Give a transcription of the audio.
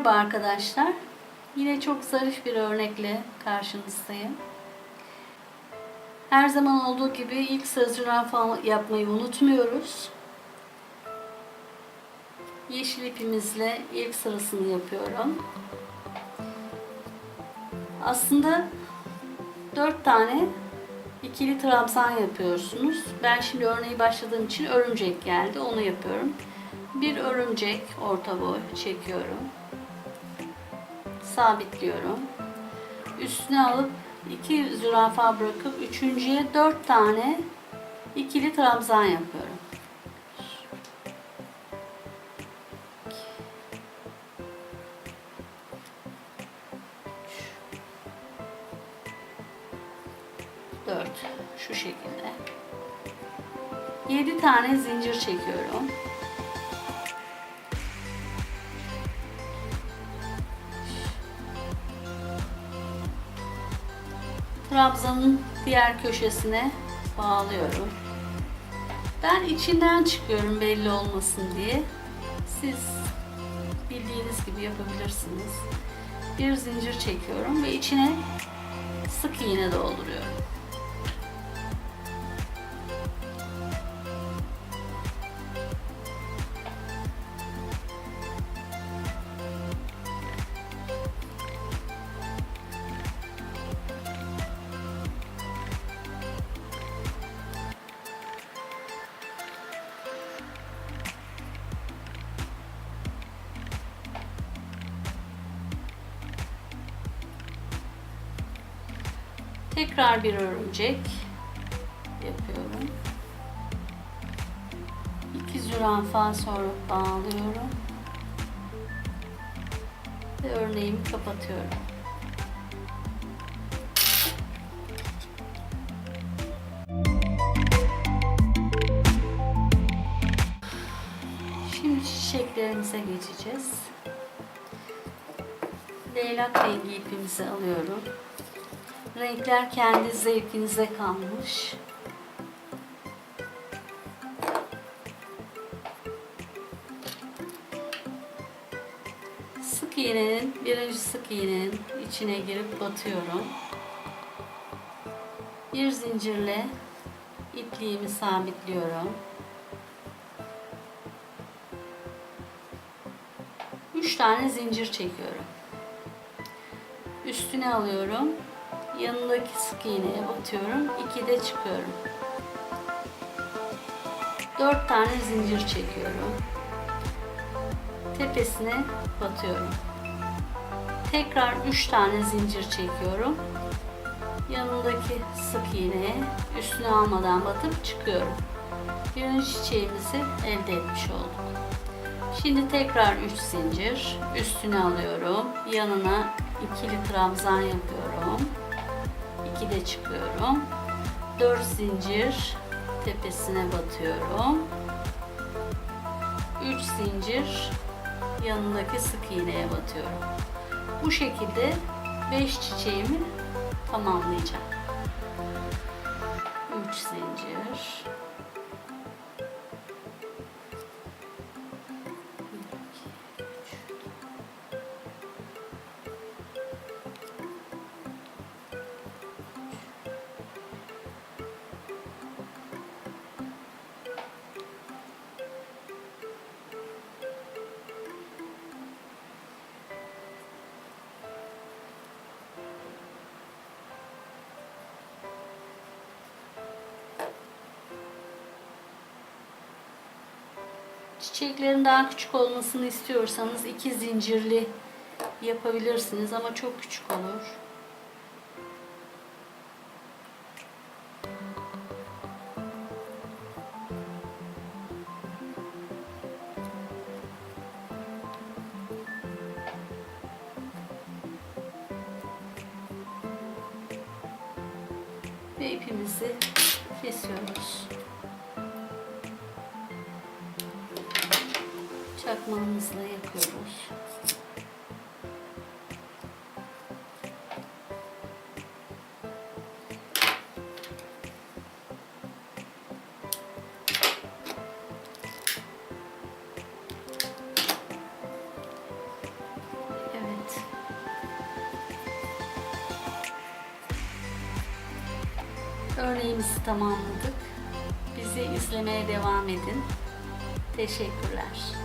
Merhaba arkadaşlar. Yine çok zarif bir örnekle karşınızdayım. Her zaman olduğu gibi ilk sıra zürafa yapmayı unutmuyoruz. Yeşil ipimizle ilk sırasını yapıyorum. Aslında 4 tane ikili trabzan yapıyorsunuz. Ben şimdi örneği başladığım için örümcek geldi. Onu yapıyorum. Bir örümcek orta boy çekiyorum. Sabitliyorum. Üstüne alıp iki zürafa bırakıp üçüncüye dört tane ikili trabzan yapıyorum. Dört. Şu şekilde. Yedi tane zincir çekiyorum. Trabzanın diğer köşesine bağlıyorum. Ben içinden çıkıyorum belli olmasın diye. Siz bildiğiniz gibi yapabilirsiniz. Bir zincir çekiyorum ve içine sık iğne dolduruyorum. Tekrar bir örümcek yapıyorum. İki zürafa sonra bağlıyorum. Ve örneğimi kapatıyorum. Şimdi çiçeklerimize geçeceğiz. Leylak rengi ipimizi alıyorum. Renkler kendi zevkinize kalmış. Sık iğnenin, birinci sık iğnenin içine girip batıyorum. Bir zincirle ipliğimi sabitliyorum. Üç tane zincir çekiyorum. Üstüne alıyorum yanındaki sık iğneye batıyorum. 2'de çıkıyorum. 4 tane zincir çekiyorum. Tepesine batıyorum. Tekrar 3 tane zincir çekiyorum. Yanındaki sık iğneye üstüne almadan batıp çıkıyorum. Birinci çiçeğimizi elde etmiş olduk. Şimdi tekrar 3 zincir üstüne alıyorum. Yanına ikili trabzan yapıyorum. 2'de çıkıyorum. 4 zincir tepesine batıyorum. 3 zincir yanındaki sık iğneye batıyorum. Bu şekilde 5 çiçeğimi tamamlayacağım. 3 zincir Çiçeklerin daha küçük olmasını istiyorsanız iki zincirli yapabilirsiniz ama çok küçük olur. Ve ipimizi kesiyoruz. Çakmağımızla yapıyoruz. örneğimizi tamamladık. Bizi izlemeye devam edin. Teşekkürler.